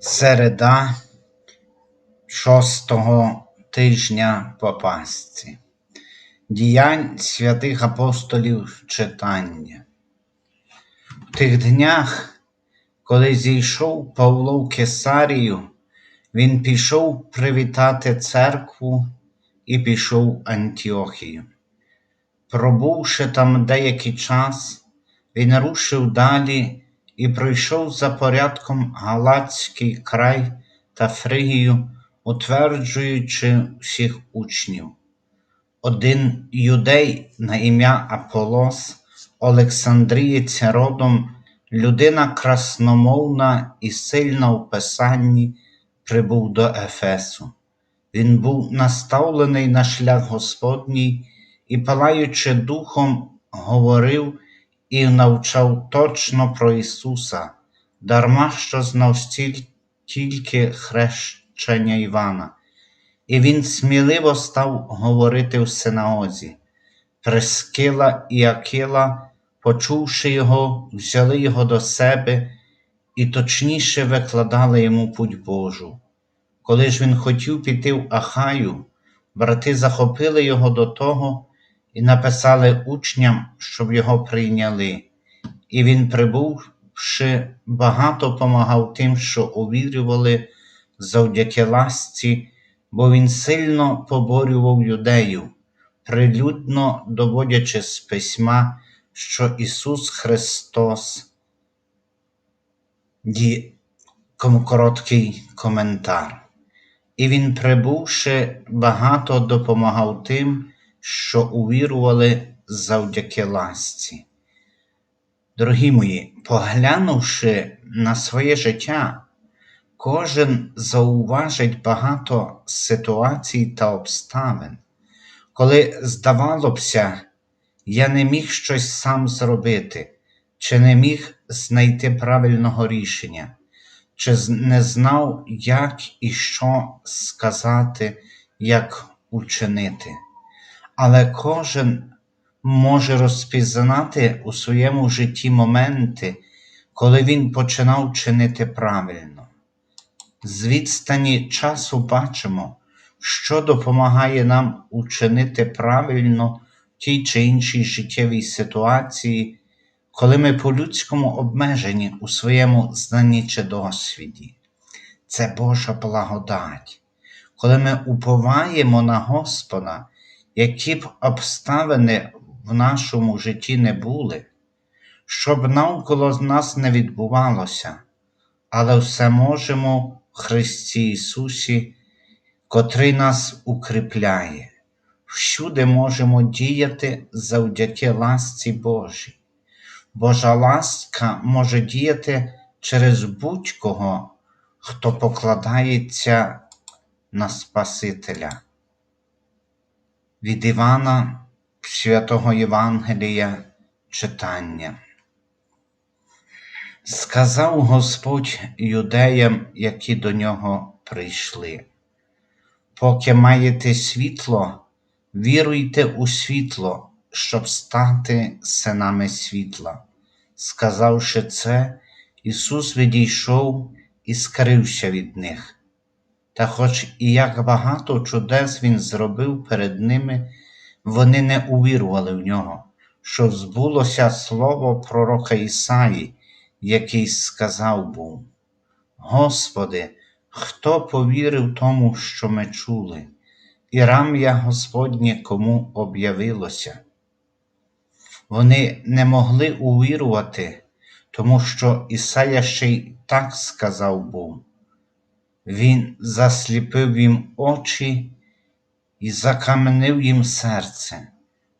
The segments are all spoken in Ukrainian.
Середа шостого тижня по Пасці. Діянь святих апостолів читання. В тих днях, коли зійшов Павло в Кесарію, він пішов привітати церкву і пішов в Антіохію. Пробувши там деякий час, він рушив далі і пройшов за порядком Галацький край та Фригію, утверджуючи всіх учнів. Один юдей на ім'я Аполос, Олександрієць родом, людина красномовна і сильна в писанні, прибув до Ефесу. Він був наставлений на шлях Господній і, палаючи духом, говорив і навчав точно про Ісуса, дарма що знав тільки хрещення Івана. І він сміливо став говорити в синагозі. Прескила і Акила, почувши його, взяли його до себе і точніше викладали йому путь Божу. Коли ж він хотів піти в Ахаю, брати захопили його до того і написали учням, щоб його прийняли. І він, прибувши, багато помагав тим, що увірювали завдяки ласці, бо він сильно поборював юдею, прилюдно доводячи з письма, що Ісус Христос. Ді... Короткий коментар. І він, прибувши, багато допомагав тим, що увірували завдяки ласці. Дорогі мої, поглянувши на своє життя, кожен зауважить багато ситуацій та обставин, коли, здавалося я не міг щось сам зробити, чи не міг знайти правильного рішення, чи не знав, як і що сказати, як учинити. Але кожен може розпізнати у своєму житті моменти, коли він починав чинити правильно. З відстані часу бачимо, що допомагає нам учинити правильно в тій чи іншій життєвій ситуації, коли ми по-людському обмежені у своєму знанні чи досвіді. Це Божа благодать. Коли ми уповаємо на Господа, які б обставини в нашому житті не були, щоб навколо нас не відбувалося, але все можемо в Христі Ісусі, котрий нас укріпляє. Всюди можемо діяти завдяки ласці Божій. Божа ласка може діяти через будь-кого, хто покладається на Спасителя. Від Івана Святого Євангелія читання. Сказав Господь юдеям, які до нього прийшли. Поки маєте світло, віруйте у світло, щоб стати синами світла. Сказавши це, Ісус відійшов і скрився від них. Та хоч і як багато чудес Він зробив перед ними, вони не увірували в нього, що збулося слово пророка Ісаї, який сказав був: Господи, хто повірив тому, що ми чули, і рам'я Господнє кому об'явилося? Вони не могли увірувати, тому що Ісая ще й так сказав був. Він засліпив їм очі і закаменив їм серце,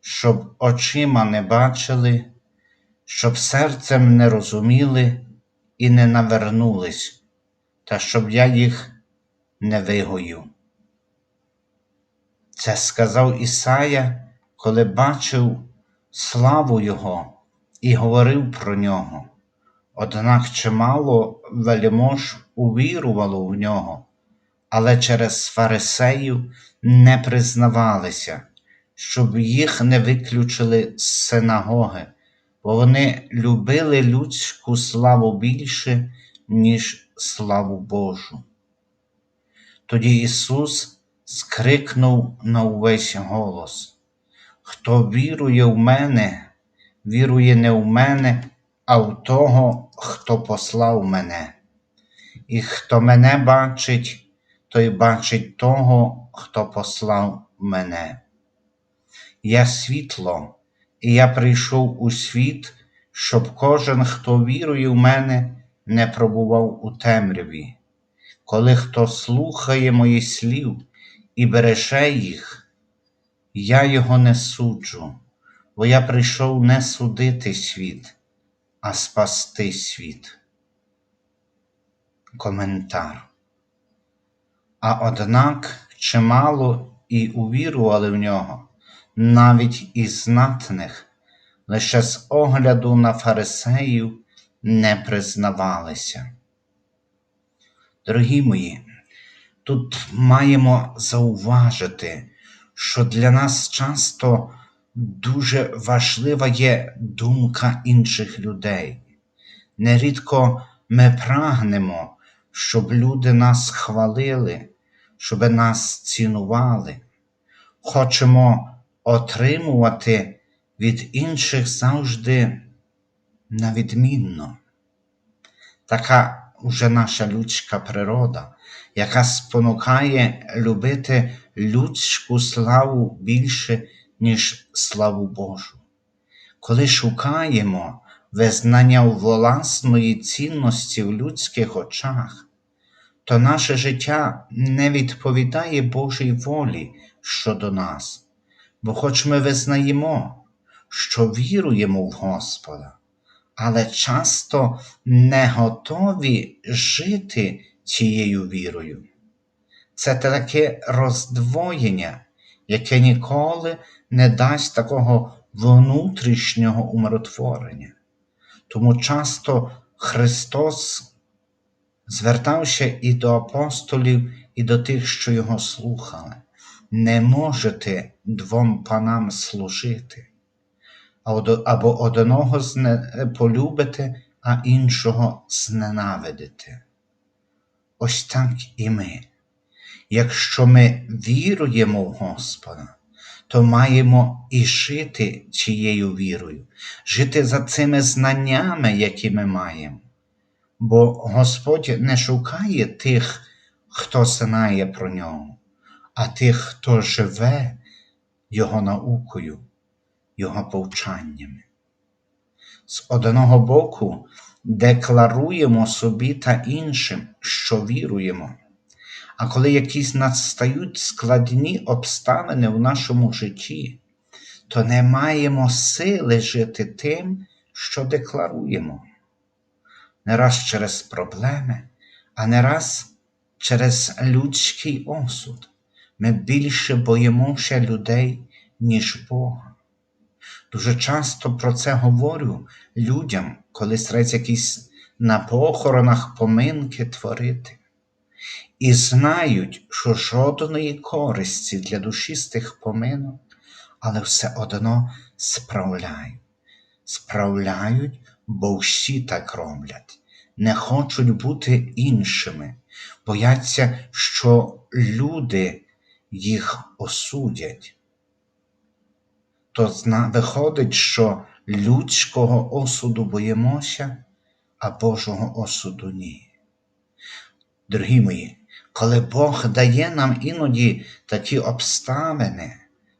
щоб очима не бачили, щоб серцем не розуміли і не навернулись, та щоб я їх не вигою. Це сказав Ісая, коли бачив славу Його і говорив про нього. Однак чимало вельмож увірувало в нього, але через фарисеїв не признавалися, щоб їх не виключили з синагоги, бо вони любили людську славу більше, ніж славу Божу. Тоді Ісус скрикнув на увесь голос: Хто вірує в мене, вірує не в мене, а в того, хто послав мене. І хто мене бачить, той бачить того, хто послав мене. Я світло, і я прийшов у світ, щоб кожен, хто вірує в мене, не пробував у темряві. Коли хто слухає моїх слів і береже їх, я його не суджу, бо я прийшов не судити світ, а спасти світ. Коментар. А однак чимало і увірували в нього, навіть із знатних, лише з огляду на фарисеїв не признавалися. Дорогі мої, тут маємо зауважити, що для нас часто дуже важлива є думка інших людей. Нерідко ми прагнемо, щоб люди нас хвалили, щоб нас цінували. Хочемо отримувати від інших завжди на відмінно. Така вже наша людська природа, яка спонукає любити людську славу більше, ніж славу Божу. Коли шукаємо визнання власної цінності в людських очах, то наше життя не відповідає Божій волі щодо нас, бо хоч ми визнаємо, що віруємо в Господа, але часто не готові жити цією вірою. Це таке роздвоєння, яке ніколи не дасть такого внутрішнього умиротворення. Тому часто Христос звертався і до апостолів, і до тих, що його слухали. Не можете двом панам служити або одного полюбите, а іншого зненавидите. Ось так і ми. Якщо ми віруємо в Господа, то маємо і жити цією вірою, жити за цими знаннями, які ми маємо. Бо Господь не шукає тих, хто знає про нього, а тих, хто живе Його наукою. Його повчаннями. З одного боку, декларуємо собі та іншим, що віруємо, а коли якісь настають складні обставини в нашому житті, то не маємо сили жити тим, що декларуємо. Не раз через проблеми, а не раз через людський осуд. Ми більше боїмося людей, ніж Бога. Дуже часто про це говорю людям, коли стараються якісь на похоронах поминки творити. І знають, що жодної користі для душі з тих поминок, але все одно справляють. Справляють, бо всі так роблять, не хочуть бути іншими, бояться, що люди їх осудять. То виходить, що людського осуду боїмося, а Божого осуду ні. Дорогі мої, коли Бог дає нам іноді такі обставини,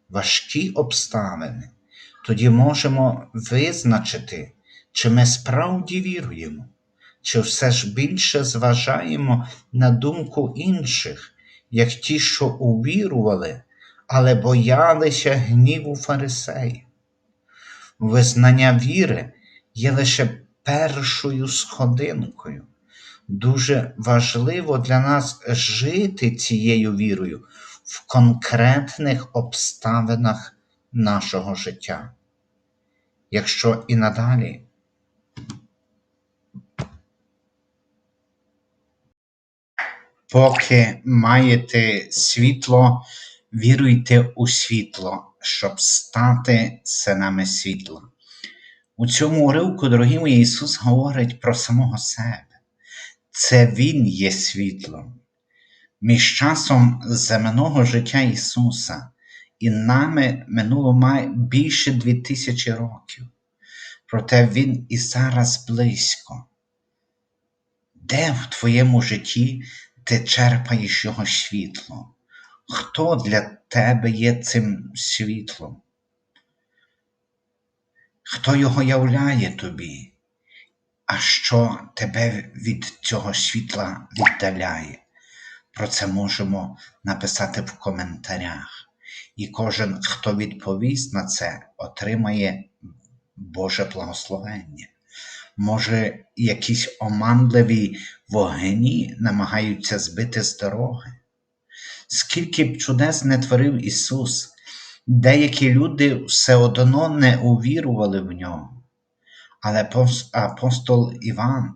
важкі обставини, тоді можемо визначити, чи ми справді віруємо, чи все ж більше зважаємо на думку інших, як ті, що увірували, але боялися гніву фарисеїв. Визнання віри є лише першою сходинкою. Дуже важливо для нас жити цією вірою в конкретних обставинах нашого життя. Якщо і надалі поки маєте світло, Віруйте у світло, щоб стати синами світла. У цьому уривку, дорогі мої, Ісус говорить про самого себе. це Він є світлом. Між часом земного життя Ісуса і нами минуло май більше дві тисячі років. Проте Він і зараз близько. Де в твоєму житті ти черпаєш його світло? Хто для тебе є цим світлом? Хто його являє тобі? А що тебе від цього світла віддаляє? Про це можемо написати в коментарях. І кожен, хто відповість на це, отримає Боже благословення. Може, якісь оманливі вогні намагаються збити з дороги? Скільки б чудес не творив Ісус, деякі люди все одно не увірували в нього. Але апостол Іван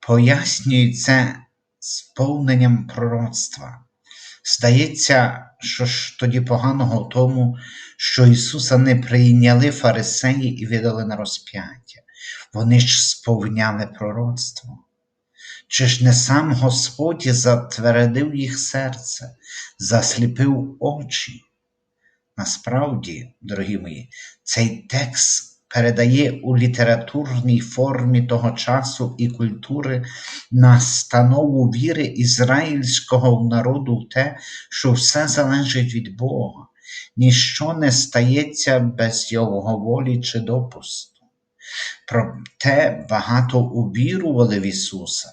пояснює це сповненням пророцтва. Здається, що ж тоді поганого в тому, що Ісуса не прийняли фарисеї і видали на розп'яття. Вони ж сповняли пророцтво. Чи ж не сам Господь затвердив їх серце, засліпив очі? Насправді, дорогі мої, цей текст передає у літературній формі того часу і культури настанову віри ізраїльського народу в те, що все залежить від Бога, ніщо не стається без Його волі чи допусту. Проте багато увірували в Ісуса,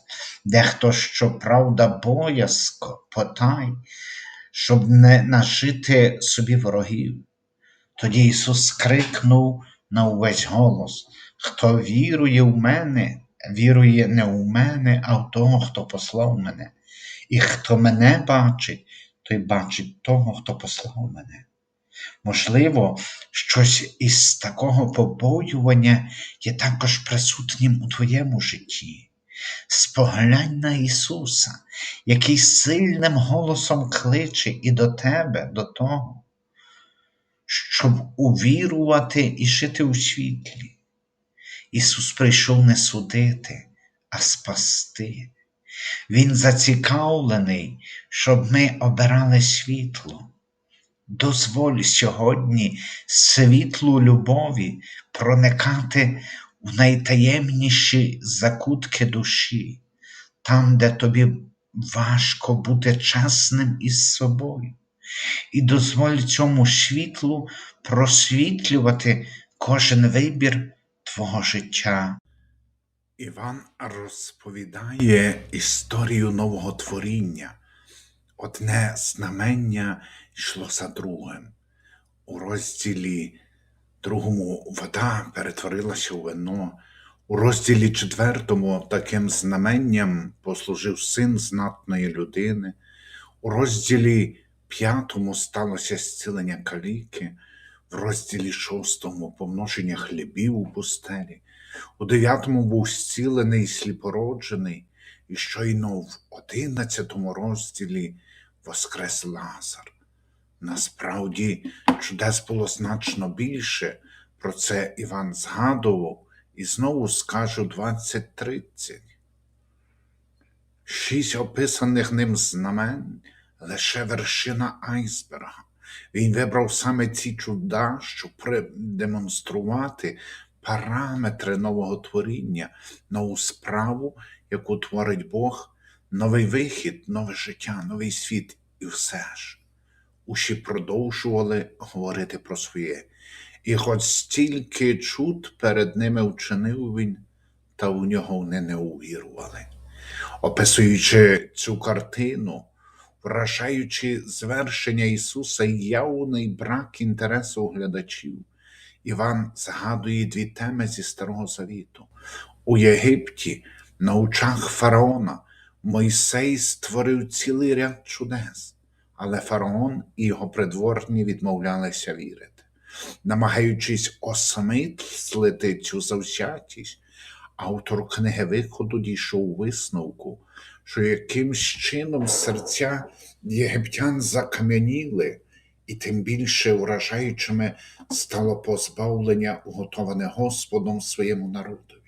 дехто, щоправда, боязко, потай, щоб не нажити собі ворогів. Тоді Ісус крикнув на увесь голос: Хто вірує в мене, вірує не в мене, а в того, хто послав мене. І хто мене бачить, той бачить того, хто послав мене. Можливо, щось із такого побоювання є також присутнім у твоєму житті. Споглянь на Ісуса, який сильним голосом кличе і до тебе, до того, щоб увірувати і жити у світлі. Ісус прийшов не судити, а спасти. Він зацікавлений, щоб ми обирали світло. Дозволь сьогодні світлу любові проникати в найтаємніші закутки душі, там, де тобі важко бути чесним із собою, і дозволь цьому світлу просвітлювати кожен вибір твого життя. Іван розповідає історію нового творіння. Одне знамення йшло за другим. У розділі другому вода перетворилася у вино. У розділі четвертому таким знаменням послужив син знатної людини. У розділі п'ятому сталося зцілення каліки, в розділі шостому помноження хлібів у пустелі. У дев'ятому був зцілений сліпороджений, і щойно в одинадцятому розділі воскрес Лазар. Насправді, чудес було значно більше. Про це Іван згадував і знову скажу 20-30. Шість описаних ним знамен лише вершина айсберга. Він вибрав саме ці чуда, щоб продемонструвати параметри нового творіння, нову справу, яку творить Бог, новий вихід, нове життя, новий світ і все ж. Уші продовжували говорити про своє. І хоч стільки чуд перед ними вчинив він, та в нього вони не увірували. Описуючи цю картину, вражаючи звершення Ісуса і явний брак інтересу глядачів, Іван згадує дві теми зі Старого Завіту. У Єгипті, на очах фараона, Мойсей створив цілий ряд чудес, але фараон і його придворні відмовлялися вірити. Намагаючись осмислити цю завзятість, автор книги Виходу дійшов у висновку, що якимсь чином серця єгиптян закам'яніли, і тим більше вражаючими стало позбавлення, уготоване Господом своєму народові.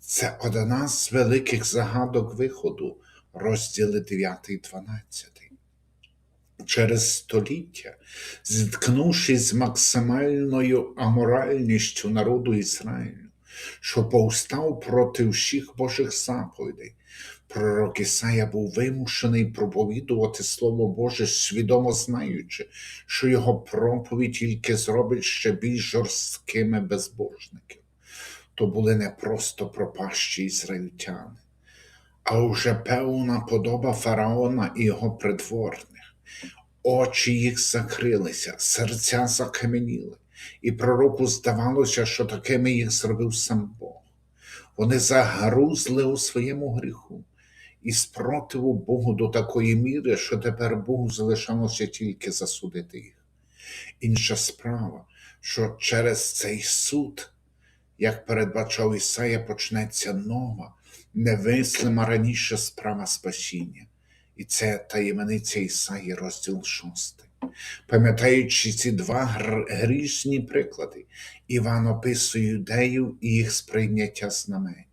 Це одна з великих загадок виходу, розділи 9 і 12. Через століття, зіткнувшись з максимальною аморальністю народу Ізраїлю, що повстав проти всіх Божих заповідей, пророк Ісая був вимушений проповідувати Слово Боже, свідомо знаючи, що його проповідь тільки зробить ще більш жорсткими безбожників. То були не просто пропащі ізраїльтяни, а вже певна подоба фараона і його придворних. Очі їх закрилися, серця закаменіли, і пророку здавалося, що такими їх зробив сам Бог. Вони загрузли у своєму гріху і спротиву Богу до такої міри, що тепер Богу залишалося тільки засудити їх. Інша справа, що через цей суд, як передбачав Ісая, почнеться нова, невислима раніше справа спасіння. І це таємниця Ісаї, розділ 6. Пам'ятаючи ці два грішні приклади, Іван описує юдеїв і їх сприйняття знамень.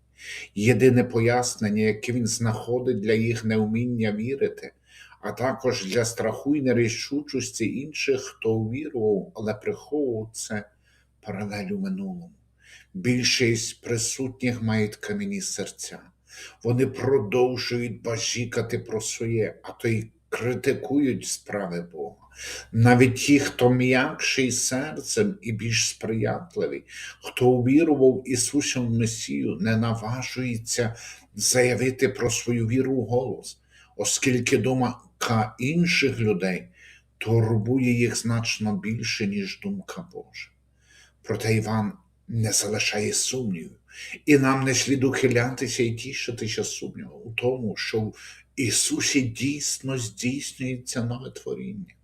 Єдине пояснення, яке він знаходить для їх неуміння вірити, а також для страху і нерішучості інших, хто увірував, але приховував це паралель у минулому. Більшість присутніх мають кам'яні серця. Вони продовжують бажікати про своє, а то й критикують справи Бога. Навіть ті, хто м'якший серцем і більш сприятливий, хто увірував в Ісуса в Месію, не наважується заявити про свою віру в голос, оскільки думка інших людей турбує їх значно більше, ніж думка Божа. Проте Іван не залишає сумнівів, і нам не слід ухилятися і тішитися сумнівом у тому, що в Ісусі дійсно здійснюється нове творіння.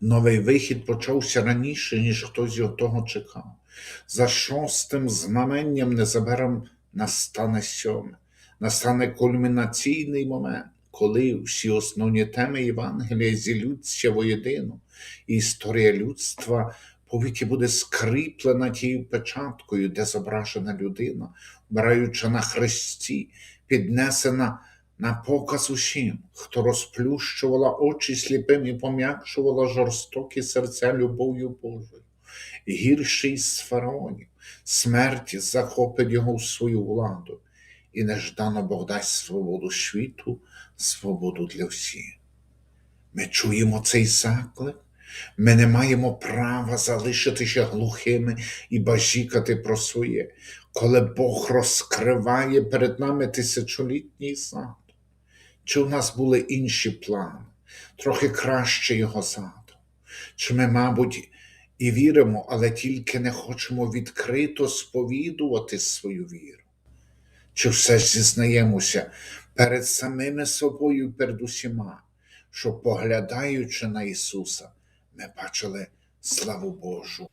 Новий вихід почався раніше, ніж хтось його того чекав. За шостим знаменням незабаром настане сьоме, настане кульмінаційний момент, коли всі основні теми Євангелія зілються воєдину, і історія людства повіки буде скріплена тією печаткою, де зображена людина, вмираючи на хресті, піднесена на показ усім, хто розплющувала очі сліпим і пом'якшувала жорстокі серця любов'ю Божою. Гірший з фараонів, смерть захопить його в свою владу, і неждано Бог дасть свободу світу, свободу для всіх. Ми чуємо цей заклик. Ми не маємо права залишитися глухими і бажікати про своє, коли Бог розкриває перед нами тисячолітній сад. Чи у нас були інші плани, трохи краще його задум? Чи ми, мабуть, і віримо, але тільки не хочемо відкрито сповідувати свою віру? Чи все ж зізнаємося перед самими собою, і перед усіма, що, поглядаючи на Ісуса, ми бачили славу Божу.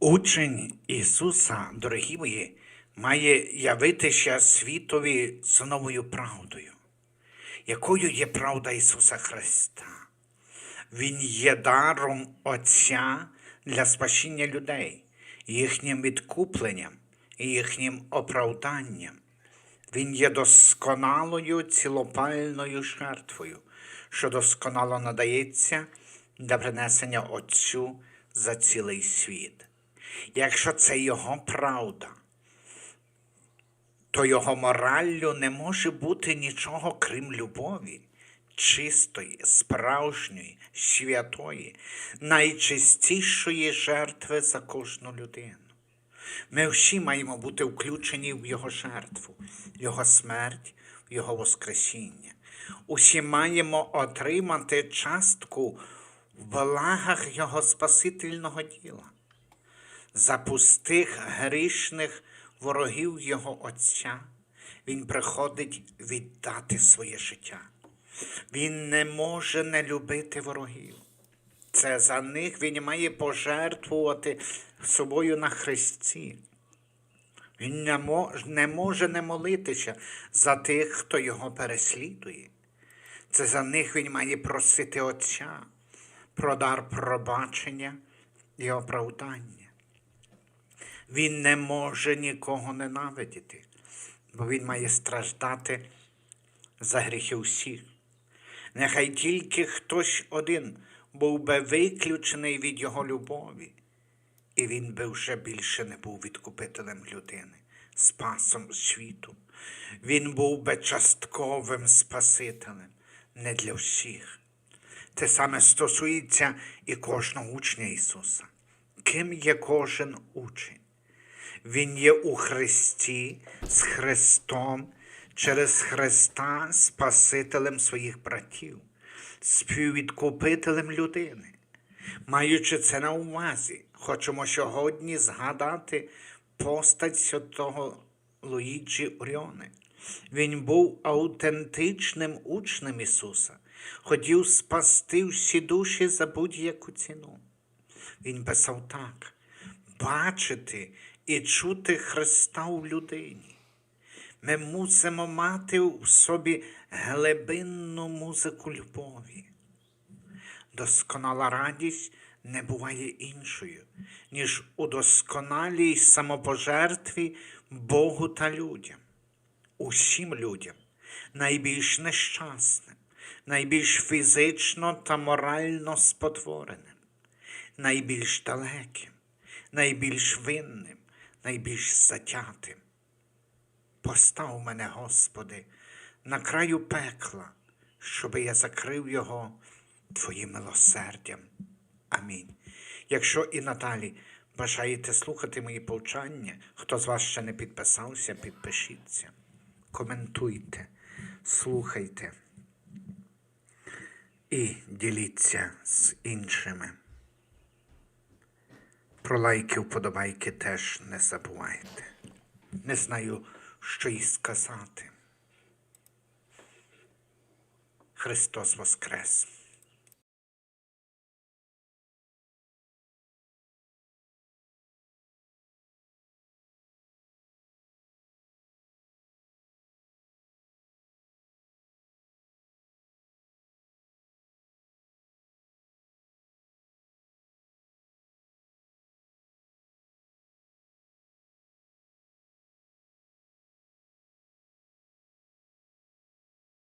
Учень Ісуса, дорогі мої, має явитися світові з новою правдою, якою є правда Ісуса Христа. Він є даром Отця для спасіння людей, їхнім відкупленням і їхнім оправданням. Він є досконалою цілопальною жертвою, що досконало надається для принесення Отцю за цілий світ. Якщо це його правда, то його мораллю не може бути нічого крім любові, чистої, справжньої, святої, найчистішої жертви за кожну людину. Ми всі маємо бути включені в Його жертву, Його смерть, Його Воскресіння. Усі маємо отримати частку в благах Його Спасительного діла. За пустих грішних ворогів Його Отця Він приходить віддати своє життя. Він не може не любити ворогів. Це за них він має пожертвувати собою на хресті. Він не може не молитися за тих, хто його переслідує. Це за них він має просити Отця про дар пробачення і оправдання. Він не може нікого ненавидіти, бо він має страждати за гріхи всіх. Нехай тільки хтось один був би виключений від його любові, і він би вже більше не був відкупителем людини, спасом світу. Він був би частковим Спасителем, не для всіх. Те саме стосується і кожного учня Ісуса. Ким є кожен учень? Він є у Христі з Христом, через Христа Спасителем своїх братів, співвідкупителем людини. Маючи це на увазі, хочемо сьогодні згадати постать святого Луїджі Оріони. Він був аутентичним учнем Ісуса, хотів спасти всі душі за будь-яку ціну. Він писав так: бачити і чути Христа у людині. Ми мусимо мати в собі глибинну музику любові. Досконала радість не буває іншою, ніж у досконалій самопожертві Богу та людям, усім людям, найбільш нещасним, найбільш фізично та морально спотвореним, найбільш далеким, найбільш винним, найбільш затятим. Постав мене, Господи, на краю пекла, щоби я закрив його Твоїм милосердям. Амінь. Якщо і надалі бажаєте слухати мої повчання, хто з вас ще не підписався, підпишіться, коментуйте, слухайте і діліться з іншими. Про лайки, вподобайки теж не забувайте. Не знаю, що й сказати. Христос Воскрес!